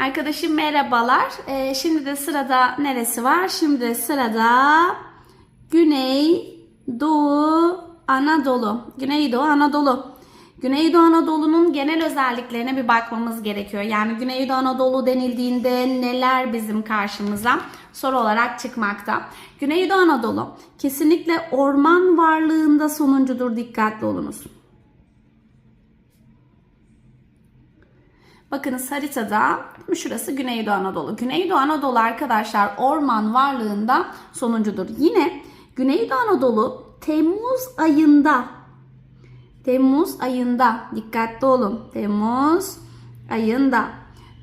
Arkadaşım merhabalar. Ee, şimdi de sırada neresi var? Şimdi de sırada Güney Doğu Anadolu. Güneydoğu Anadolu. Güneydoğu Anadolu'nun genel özelliklerine bir bakmamız gerekiyor. Yani Güneydoğu Anadolu denildiğinde neler bizim karşımıza soru olarak çıkmakta. Güneydoğu Anadolu kesinlikle orman varlığında sonuncudur. Dikkatli olunuz. Bakınız haritada şurası Güneydoğu Anadolu. Güneydoğu Anadolu arkadaşlar orman varlığında sonuncudur. Yine Güneydoğu Anadolu Temmuz ayında Temmuz ayında dikkatli olun. Temmuz ayında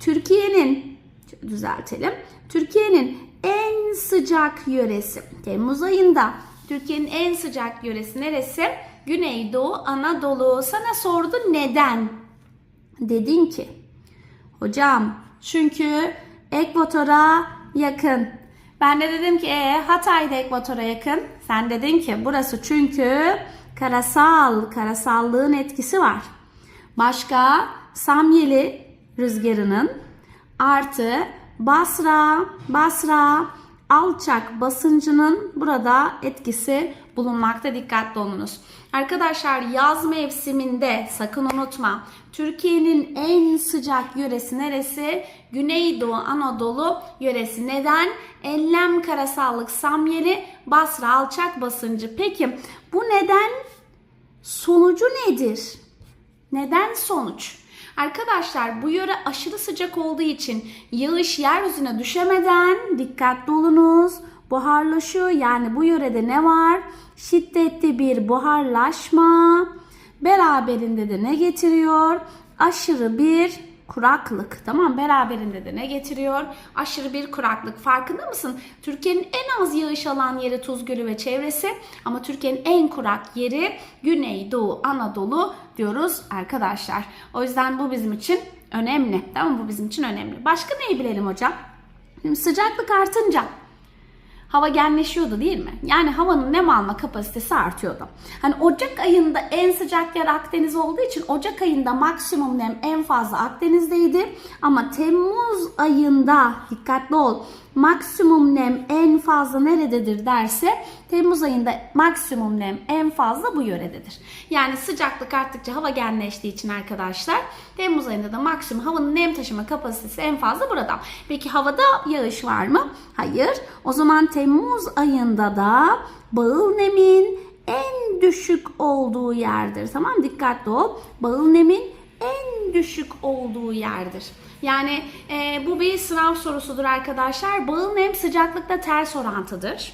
Türkiye'nin düzeltelim. Türkiye'nin en sıcak yöresi Temmuz ayında Türkiye'nin en sıcak yöresi neresi? Güneydoğu Anadolu. Sana sordu neden? Dedin ki hocam çünkü ekvatora yakın. Ben de dedim ki e, Hatay da ekvatora yakın. Sen dedin ki burası çünkü karasal, karasallığın etkisi var. Başka Samyeli rüzgarının artı Basra, Basra alçak basıncının burada etkisi bulunmakta dikkatli olunuz. Arkadaşlar yaz mevsiminde sakın unutma Türkiye'nin en sıcak yöresi neresi? Güneydoğu Anadolu yöresi. Neden? Enlem karasallık Samyeli Basra alçak basıncı. Peki bu neden sonucu nedir? Neden sonuç? Arkadaşlar bu yöre aşırı sıcak olduğu için yağış yeryüzüne düşemeden dikkatli olunuz. Buharlaşıyor yani bu yörede ne var? Şiddetli bir buharlaşma. Beraberinde de ne getiriyor? Aşırı bir kuraklık. Tamam beraberinde de ne getiriyor? Aşırı bir kuraklık. Farkında mısın? Türkiye'nin en az yağış alan yeri Tuz Gölü ve çevresi ama Türkiye'nin en kurak yeri Güneydoğu Anadolu diyoruz arkadaşlar. O yüzden bu bizim için önemli. Tamam? Bu bizim için önemli. Başka neyi bilelim hocam? Şimdi sıcaklık artınca hava genleşiyordu değil mi? Yani havanın nem alma kapasitesi artıyordu. Hani Ocak ayında en sıcak yer Akdeniz olduğu için Ocak ayında maksimum nem en fazla Akdeniz'deydi. Ama Temmuz ayında dikkatli ol maksimum nem en fazla nerededir derse Temmuz ayında maksimum nem en fazla bu yörededir. Yani sıcaklık arttıkça hava genleştiği için arkadaşlar Temmuz ayında da maksimum havanın nem taşıma kapasitesi en fazla burada. Peki havada yağış var mı? Hayır. O zaman Temmuz ayında da bağıl nemin en düşük olduğu yerdir. Tamam dikkatli ol. Bağıl nemin en düşük olduğu yerdir. Yani e, bu bir sınav sorusudur arkadaşlar. Bağıl nem sıcaklıkla ters orantıdır.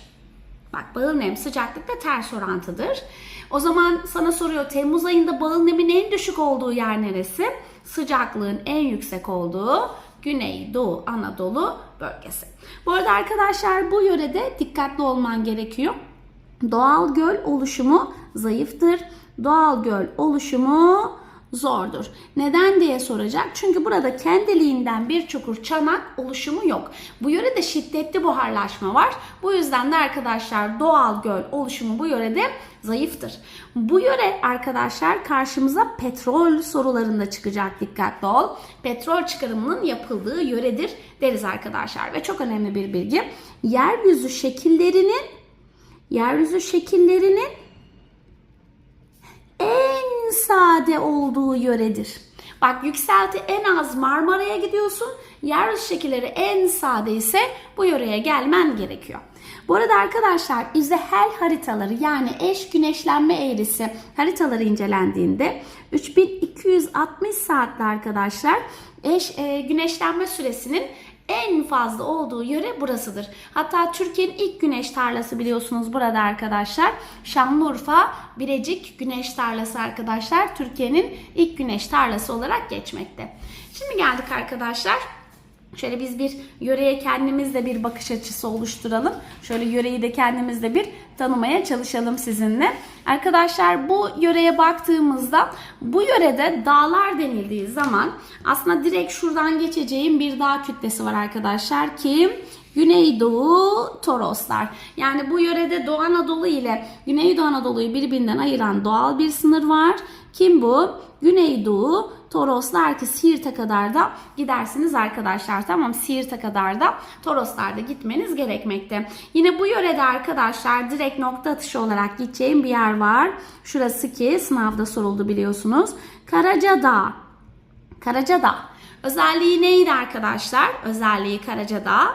Bak bağıl nem sıcaklıkla ters orantıdır. O zaman sana soruyor Temmuz ayında bağıl nemin en düşük olduğu yer neresi? Sıcaklığın en yüksek olduğu Güneydoğu Anadolu bölgesi. Bu arada arkadaşlar bu yörede dikkatli olman gerekiyor. Doğal göl oluşumu zayıftır. Doğal göl oluşumu zordur. Neden diye soracak. Çünkü burada kendiliğinden bir çukur çanak oluşumu yok. Bu yörede şiddetli buharlaşma var. Bu yüzden de arkadaşlar doğal göl oluşumu bu yörede zayıftır. Bu yöre arkadaşlar karşımıza petrol sorularında çıkacak dikkatli ol. Petrol çıkarımının yapıldığı yöredir deriz arkadaşlar. Ve çok önemli bir bilgi. Yeryüzü şekillerinin yeryüzü şekillerinin en sade olduğu yöredir. Bak yükselti en az Marmara'ya gidiyorsun. Yeryüzü şekilleri en sade ise bu yöreye gelmen gerekiyor. Bu arada arkadaşlar izahel haritaları yani eş güneşlenme eğrisi haritaları incelendiğinde 3260 saatte arkadaşlar eş e, güneşlenme süresinin en fazla olduğu yöre burasıdır. Hatta Türkiye'nin ilk güneş tarlası biliyorsunuz burada arkadaşlar. Şanlıurfa Birecik Güneş Tarlası arkadaşlar. Türkiye'nin ilk güneş tarlası olarak geçmekte. Şimdi geldik arkadaşlar. Şöyle biz bir yöreye kendimizde bir bakış açısı oluşturalım. Şöyle yöreyi de kendimizde bir tanımaya çalışalım sizinle. Arkadaşlar bu yöreye baktığımızda bu yörede dağlar denildiği zaman aslında direkt şuradan geçeceğim bir dağ kütlesi var arkadaşlar ki Güneydoğu Toroslar. Yani bu yörede Doğu Anadolu ile Güneydoğu Anadolu'yu birbirinden ayıran doğal bir sınır var. Kim bu? Güneydoğu Toroslar ki Siirt'e kadar da gidersiniz arkadaşlar. Tamam Siirt'e kadar da Toroslar'da gitmeniz gerekmekte. Yine bu yörede arkadaşlar direkt nokta atışı olarak gideceğim bir yer var. Şurası ki sınavda soruldu biliyorsunuz. Karacadağ. Karacadağ. Özelliği neydi arkadaşlar? Özelliği Karacadağ.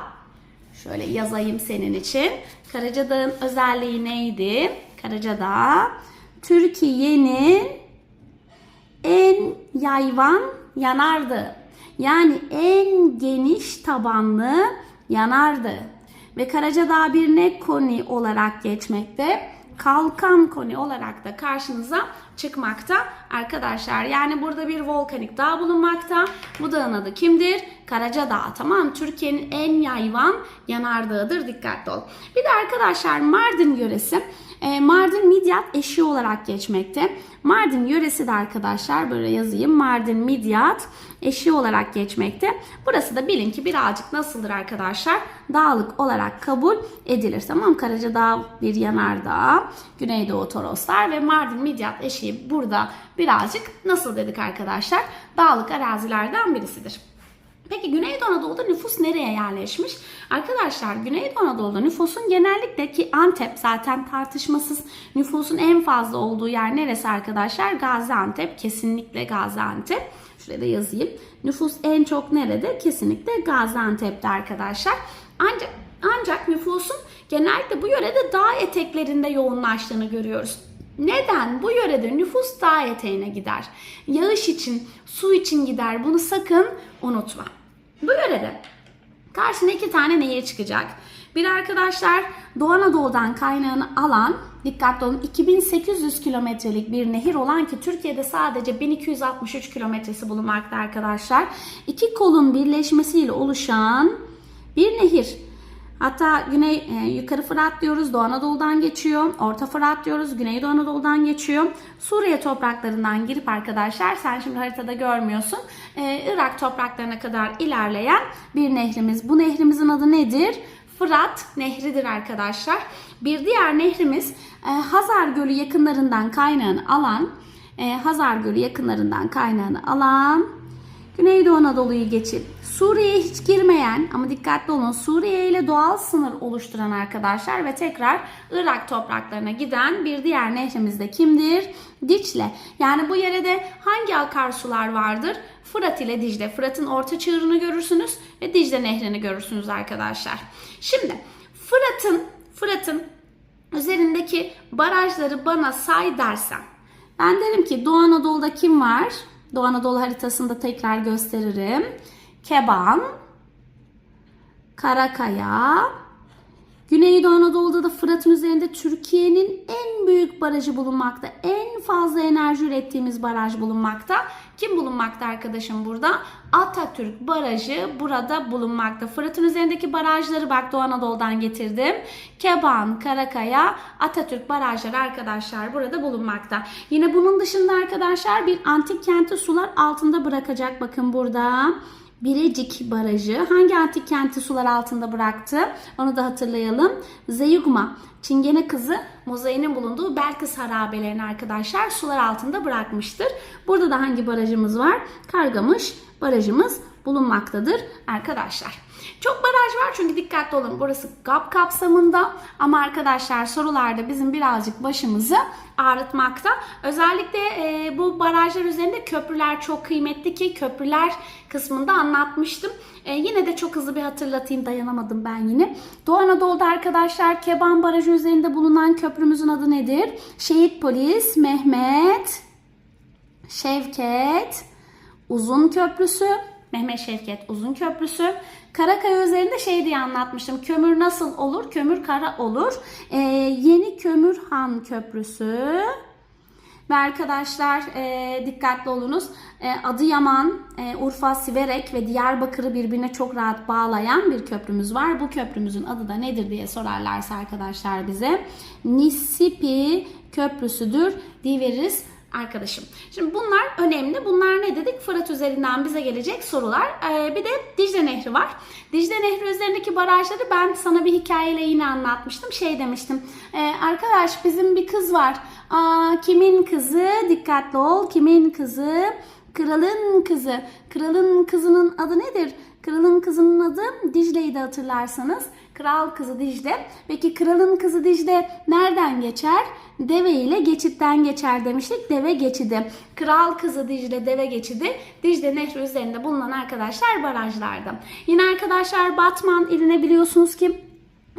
Şöyle yazayım senin için. Karacadağ'ın özelliği neydi? Karacadağ Türkiye'nin en yayvan yanardı. Yani en geniş tabanlı yanardı. Ve Karacadağ bir ne koni olarak geçmekte? Kalkan koni olarak da karşınıza çıkmakta arkadaşlar. Yani burada bir volkanik dağ bulunmakta. Bu dağın adı kimdir? Karacadağ. Tamam Türkiye'nin en yayvan yanardağıdır. Dikkatli ol. Bir de arkadaşlar Mardin yöresi. E, Mardin Midyat eşiği olarak geçmekte. Mardin yöresi de arkadaşlar böyle yazayım. Mardin Midyat eşiği olarak geçmekte. Burası da bilin ki birazcık nasıldır arkadaşlar? Dağlık olarak kabul edilir. Tamam Karacadağ bir yanardağ. Güneydoğu Toroslar ve Mardin Midyat eşiği burada birazcık nasıl dedik arkadaşlar? Dağlık arazilerden birisidir. Peki Güneydoğu Anadolu'da nüfus nereye yerleşmiş? Arkadaşlar Güneydoğu Anadolu'da nüfusun genellikle ki Antep zaten tartışmasız nüfusun en fazla olduğu yer neresi arkadaşlar? Gaziantep. Kesinlikle Gaziantep. Şuraya da yazayım. Nüfus en çok nerede? Kesinlikle Gaziantep'te arkadaşlar. Ancak ancak nüfusun genellikle bu yörede dağ eteklerinde yoğunlaştığını görüyoruz. Neden? Bu yörede nüfus dağ eteğine gider. Yağış için, su için gider. Bunu sakın unutma. Bu yörede karşına iki tane nehir çıkacak. Bir arkadaşlar Doğu Anadolu'dan kaynağını alan, dikkatli olun 2800 kilometrelik bir nehir olan ki Türkiye'de sadece 1263 kilometresi bulunmakta arkadaşlar. İki kolun birleşmesiyle oluşan bir nehir. Hatta güney e, yukarı Fırat diyoruz. Doğu Anadolu'dan geçiyor. Orta Fırat diyoruz. Güneydoğu Anadolu'dan geçiyor. Suriye topraklarından girip arkadaşlar sen şimdi haritada görmüyorsun. E, Irak topraklarına kadar ilerleyen bir nehrimiz. Bu nehrimizin adı nedir? Fırat Nehri'dir arkadaşlar. Bir diğer nehrimiz e, Hazar Gölü yakınlarından kaynağını alan e, Hazar Gölü yakınlarından kaynağını alan Güneydoğu Anadolu'yu geçip Suriye'ye hiç girmeyen ama dikkatli olun Suriye ile doğal sınır oluşturan arkadaşlar ve tekrar Irak topraklarına giden bir diğer nehrimiz de kimdir? Dicle. Yani bu yere de hangi akarsular vardır? Fırat ile Dicle. Fırat'ın orta çığırını görürsünüz ve Dicle nehrini görürsünüz arkadaşlar. Şimdi Fırat'ın Fırat'ın üzerindeki barajları bana say dersen ben derim ki Doğu Anadolu'da kim var? Doğu Anadolu haritasında tekrar gösteririm. Keban, Karakaya, Güneydoğu Anadolu'da da Fırat'ın üzerinde Türkiye'nin en büyük barajı bulunmakta. En fazla enerji ürettiğimiz baraj bulunmakta. Kim bulunmakta arkadaşım burada? Atatürk Barajı burada bulunmakta. Fırat'ın üzerindeki barajları bak Doğu Anadolu'dan getirdim. Keban, Karakaya, Atatürk barajları arkadaşlar burada bulunmakta. Yine bunun dışında arkadaşlar bir antik kenti sular altında bırakacak. Bakın burada. Birecik Barajı hangi antik kenti sular altında bıraktı? Onu da hatırlayalım. Zeyugma, Çingene kızı mozaiğinin bulunduğu Belkıs harabelerini arkadaşlar sular altında bırakmıştır. Burada da hangi barajımız var? Kargamış barajımız bulunmaktadır arkadaşlar. Çok baraj var çünkü dikkatli olun burası GAP kapsamında ama arkadaşlar sorularda bizim birazcık başımızı ağrıtmakta. Özellikle e, bu barajlar üzerinde köprüler çok kıymetli ki köprüler kısmında anlatmıştım. E, yine de çok hızlı bir hatırlatayım dayanamadım ben yine. Doğu Anadolu'da arkadaşlar Keban Barajı üzerinde bulunan köprümüzün adı nedir? Şehit Polis Mehmet Şevket Uzun Köprüsü Mehmet Şevket Uzun Köprüsü. Karakaya üzerinde şey diye anlatmıştım. Kömür nasıl olur? Kömür kara olur. Ee, Yeni Kömürhan Köprüsü. Ve arkadaşlar e, dikkatli olunuz. E, Adıyaman, e, Urfa, Siverek ve Diyarbakır'ı birbirine çok rahat bağlayan bir köprümüz var. Bu köprümüzün adı da nedir diye sorarlarsa arkadaşlar bize. Nisipi Köprüsüdür diye arkadaşım. Şimdi bunlar önemli. Bunlar ne dedik? Fırat üzerinden bize gelecek sorular. Ee, bir de Dicle Nehri var. Dicle Nehri üzerindeki barajları ben sana bir hikayeyle yine anlatmıştım. Şey demiştim. E, arkadaş bizim bir kız var. Aa, kimin kızı? Dikkatli ol. Kimin kızı? Kralın kızı. Kralın kızının adı nedir? Kralın kızının adı Dicle'yi de hatırlarsanız. Kral kızı Dicle. Peki kralın kızı Dicle nereden geçer? Deve ile geçitten geçer demiştik. Deve geçidi. Kral kızı Dicle deve geçidi. Dicle Nehri üzerinde bulunan arkadaşlar barajlarda. Yine arkadaşlar Batman iline biliyorsunuz ki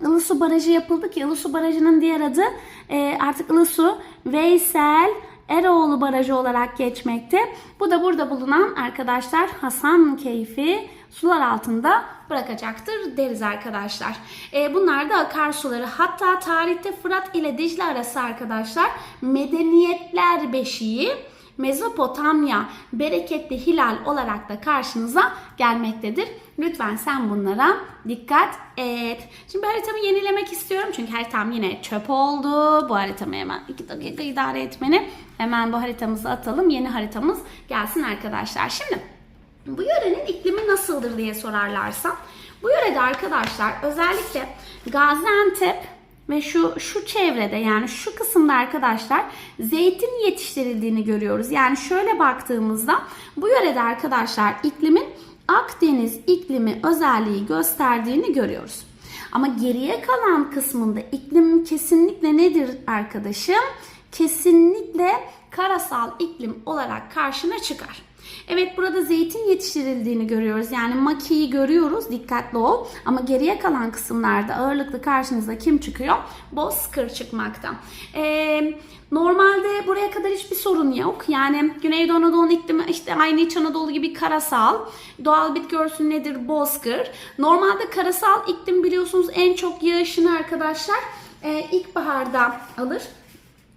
Ilısu Barajı yapıldı ki Ilısu Barajı'nın diğer adı e, artık Ilısu Veysel Eroğlu Barajı olarak geçmekte. Bu da burada bulunan arkadaşlar Hasan Keyfi sular altında bırakacaktır deriz arkadaşlar. E, bunlar da akarsuları. Hatta tarihte Fırat ile Dicle arası arkadaşlar medeniyetler beşiği Mezopotamya bereketli hilal olarak da karşınıza gelmektedir. Lütfen sen bunlara dikkat et. Şimdi haritamı yenilemek istiyorum çünkü haritam yine çöp oldu. Bu haritamı hemen 2 dakika idare etmeni. Hemen bu haritamızı atalım. Yeni haritamız gelsin arkadaşlar. Şimdi bu yörenin iklimi nasıldır diye sorarlarsa bu yörede arkadaşlar özellikle Gaziantep ve şu şu çevrede yani şu kısımda arkadaşlar zeytin yetiştirildiğini görüyoruz. Yani şöyle baktığımızda bu yörede arkadaşlar iklimin Akdeniz iklimi özelliği gösterdiğini görüyoruz. Ama geriye kalan kısmında iklim kesinlikle nedir arkadaşım? Kesinlikle karasal iklim olarak karşına çıkar. Evet burada zeytin yetiştirildiğini görüyoruz. Yani makiyi görüyoruz. Dikkatli ol. Ama geriye kalan kısımlarda ağırlıklı karşınıza kim çıkıyor? Bozkır çıkmakta. Ee, normalde buraya kadar hiçbir sorun yok. Yani Güneydoğu Anadolu'nun iklimi işte aynı İç Anadolu gibi karasal. Doğal bitki örtüsü nedir? Bozkır. Normalde karasal iklim biliyorsunuz en çok yağışını arkadaşlar e, ilkbaharda alır.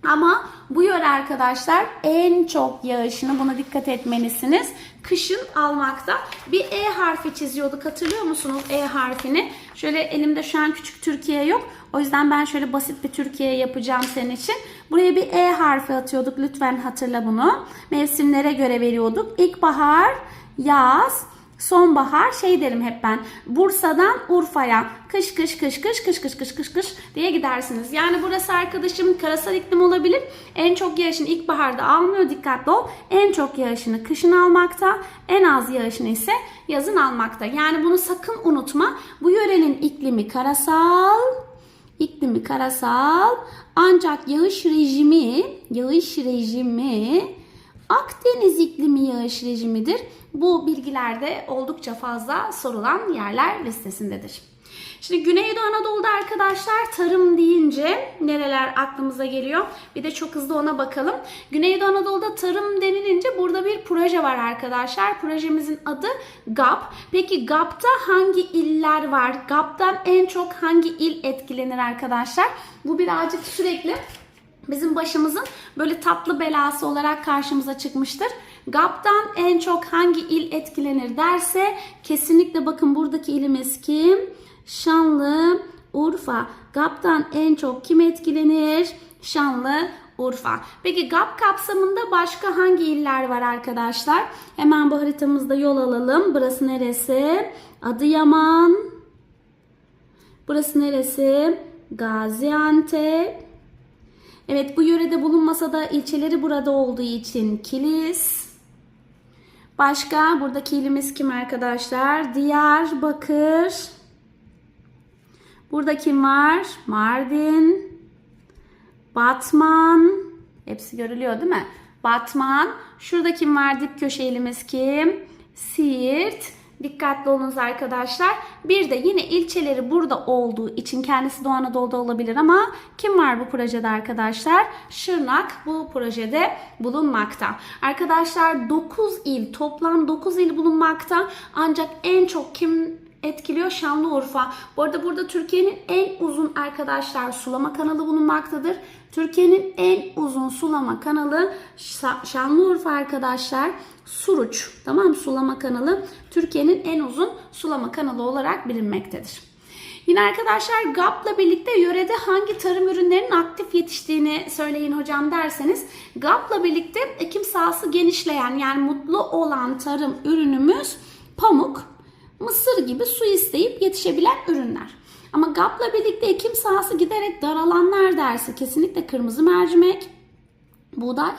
Ama bu yöre arkadaşlar en çok yağışını buna dikkat etmelisiniz. Kışın almakta. Bir E harfi çiziyorduk hatırlıyor musunuz E harfini? Şöyle elimde şu an küçük Türkiye yok. O yüzden ben şöyle basit bir Türkiye yapacağım senin için. Buraya bir E harfi atıyorduk. Lütfen hatırla bunu. Mevsimlere göre veriyorduk. İlkbahar, yaz, Sonbahar şey derim hep ben. Bursa'dan Urfa'ya kış kış kış kış kış kış kış kış kış diye gidersiniz. Yani burası arkadaşım karasal iklim olabilir. En çok yağışını ilkbaharda almıyor dikkatli ol. En çok yağışını kışın almakta. En az yağışını ise yazın almakta. Yani bunu sakın unutma. Bu yörenin iklimi karasal. iklimi karasal. Ancak yağış rejimi, yağış rejimi Akdeniz iklimi yağış rejimidir. Bu bilgilerde oldukça fazla sorulan yerler listesindedir. Şimdi Güneydoğu Anadolu'da arkadaşlar tarım deyince nereler aklımıza geliyor? Bir de çok hızlı ona bakalım. Güneydoğu Anadolu'da tarım denilince burada bir proje var arkadaşlar. Projemizin adı GAP. Peki GAP'ta hangi iller var? GAP'tan en çok hangi il etkilenir arkadaşlar? Bu birazcık sürekli bizim başımızın böyle tatlı belası olarak karşımıza çıkmıştır. GAP'tan en çok hangi il etkilenir derse kesinlikle bakın buradaki ilimiz kim? Şanlı Urfa. GAP'tan en çok kim etkilenir? Şanlı Urfa. Peki GAP kapsamında başka hangi iller var arkadaşlar? Hemen bu haritamızda yol alalım. Burası neresi? Adıyaman. Burası neresi? Gaziantep. Evet bu yörede bulunmasa da ilçeleri burada olduğu için Kilis. Başka buradaki ilimiz kim arkadaşlar? Diyarbakır. Burada kim var? Mardin. Batman. Hepsi görülüyor değil mi? Batman. Şurada kim var? Dip köşe ilimiz kim? Siirt. Dikkatli olunuz arkadaşlar. Bir de yine ilçeleri burada olduğu için kendisi Doğu Anadolu'da olabilir ama kim var bu projede arkadaşlar? Şırnak bu projede bulunmakta. Arkadaşlar 9 il toplam 9 il bulunmakta. Ancak en çok kim etkiliyor Şanlıurfa. Bu arada burada Türkiye'nin en uzun arkadaşlar sulama kanalı bulunmaktadır. Türkiye'nin en uzun sulama kanalı Şanlıurfa arkadaşlar. Suruç tamam sulama kanalı Türkiye'nin en uzun sulama kanalı olarak bilinmektedir. Yine arkadaşlar GAP'la birlikte yörede hangi tarım ürünlerinin aktif yetiştiğini söyleyin hocam derseniz GAP'la birlikte ekim sahası genişleyen yani mutlu olan tarım ürünümüz pamuk, mısır gibi su isteyip yetişebilen ürünler. Ama GAP'la birlikte ekim sahası giderek daralanlar dersi kesinlikle kırmızı mercimek, buğday,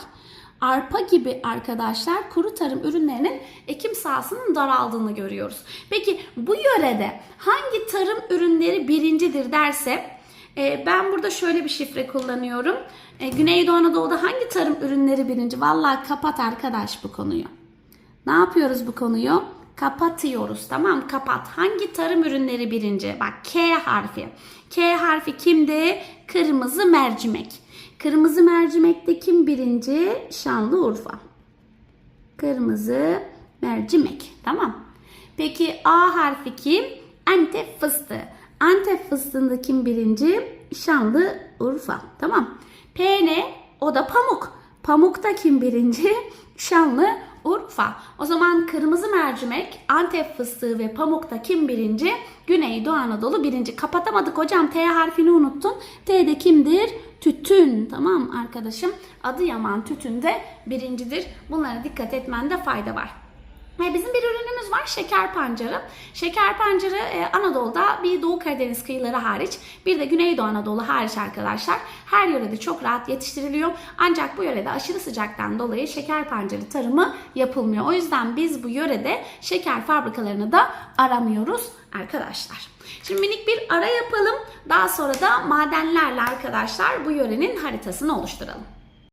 arpa gibi arkadaşlar kuru tarım ürünlerinin ekim sahasının daraldığını görüyoruz. Peki bu yörede hangi tarım ürünleri birincidir derse e, ben burada şöyle bir şifre kullanıyorum. E, Güneydoğu Anadolu'da hangi tarım ürünleri birinci? Vallahi kapat arkadaş bu konuyu. Ne yapıyoruz bu konuyu? Kapatıyoruz tamam kapat. Hangi tarım ürünleri birinci? Bak K harfi. K harfi kimdi? Kırmızı mercimek. Kırmızı mercimekte kim birinci? Şanlıurfa. Kırmızı mercimek. Tamam. Peki A harfi kim? Antep fıstığı. Antep fıstığında kim birinci? Şanlıurfa. Tamam. P ne? O da pamuk. Pamukta kim birinci? Şanlıurfa. O zaman kırmızı mercimek, Antep fıstığı ve pamukta kim birinci? Güneydoğu Anadolu birinci. Kapatamadık hocam. T harfini unuttun. T'de kimdir? Tütün. Tamam arkadaşım. Adıyaman tütün de birincidir. Bunlara dikkat etmende fayda var. Bizim bir ürünümüz var şeker pancarı. Şeker pancarı e, Anadolu'da bir Doğu Karadeniz kıyıları hariç bir de Güneydoğu Anadolu hariç arkadaşlar her yörede çok rahat yetiştiriliyor. Ancak bu yörede aşırı sıcaktan dolayı şeker pancarı tarımı yapılmıyor. O yüzden biz bu yörede şeker fabrikalarını da aramıyoruz arkadaşlar. Şimdi minik bir ara yapalım. Daha sonra da madenlerle arkadaşlar bu yörenin haritasını oluşturalım.